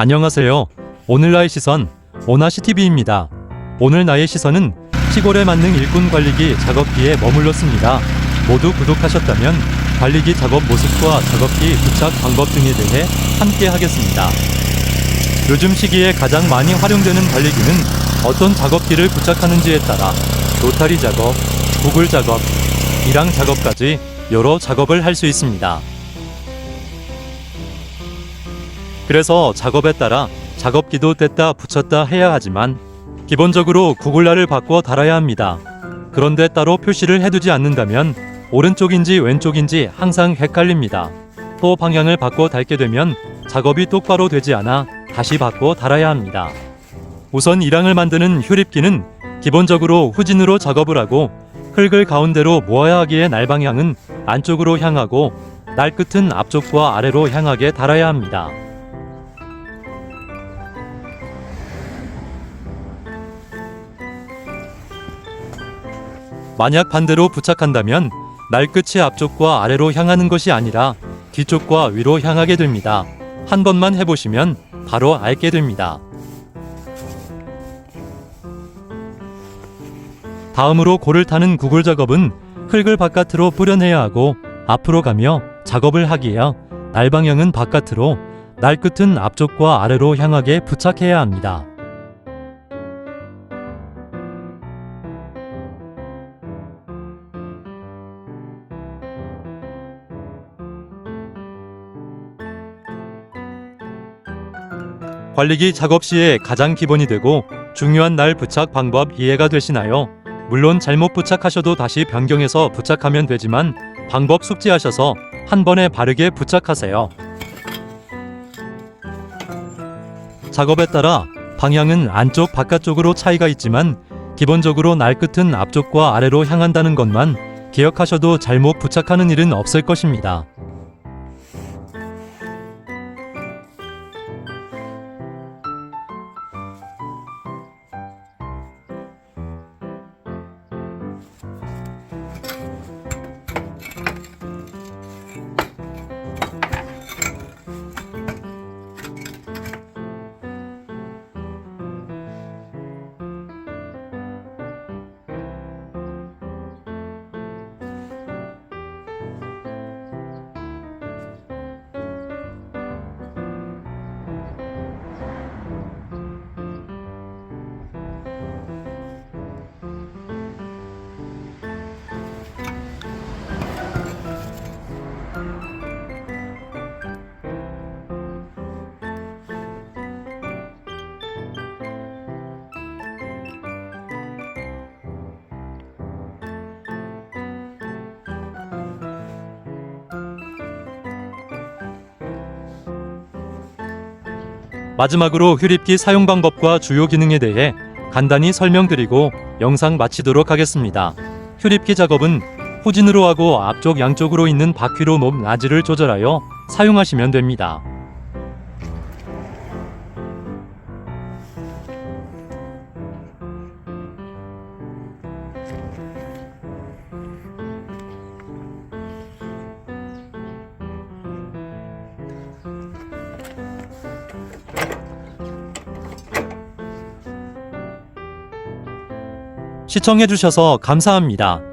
안녕하세요. 오늘 나의 시선 오나시TV입니다. 오늘 나의 시선은 시골의 만능 일꾼 관리기 작업기에 머물렀습니다. 모두 구독하셨다면 관리기 작업 모습과 작업기 부착 방법 등에 대해 함께 하겠습니다. 요즘 시기에 가장 많이 활용되는 관리기는 어떤 작업기를 부착하는지에 따라 로타리 작업, 구글 작업, 이랑 작업까지 여러 작업을 할 수 있습니다. 그래서 작업에 따라 작업기도 뗐다 붙였다 해야 하지만 기본적으로 구글라를 바꿔 달아야 합니다. 그런데 따로 표시를 해두지 않는다면 오른쪽인지 왼쪽인지 항상 헷갈립니다. 또 방향을 바꿔 달게 되면 작업이 똑바로 되지 않아 다시 바꿔 달아야 합니다. 우선 이랑을 만드는 휴립기는 기본적으로 후진으로 작업을 하고 흙을 가운데로 모아야 하기에 날 방향은 안쪽으로 향하고 날 끝은 앞쪽과 아래로 향하게 달아야 합니다. 만약 반대로 부착한다면 날 끝이 앞쪽과 아래로 향하는 것이 아니라 뒤쪽과 위로 향하게 됩니다. 한 번만 해보시면 바로 알게 됩니다. 다음으로 골을 타는 구글 작업은 흙을 바깥으로 뿌려내야 하고 앞으로 가며 작업을 하기에 날 방향은 바깥으로 날 끝은 앞쪽과 아래로 향하게 부착해야 합니다. 관리기 작업 시에 가장 기본이 되고 중요한 날 부착 방법 이해가 되시나요? 물론 잘못 부착하셔도 다시 변경해서 부착하면 되지만 방법 숙지하셔서 한 번에 바르게 부착하세요. 작업에 따라 방향은 안쪽 바깥쪽으로 차이가 있지만 기본적으로 날 끝은 앞쪽과 아래로 향한다는 것만 기억하셔도 잘못 부착하는 일은 없을 것입니다. 마지막으로 휴립기 사용 방법과 주요 기능에 대해 간단히 설명드리고 영상 마치도록 하겠습니다. 휴립기 작업은 후진으로 하고 앞쪽 양쪽으로 있는 바퀴로 높 낮이를 조절하여 사용하시면 됩니다. 시청해주셔서 감사합니다.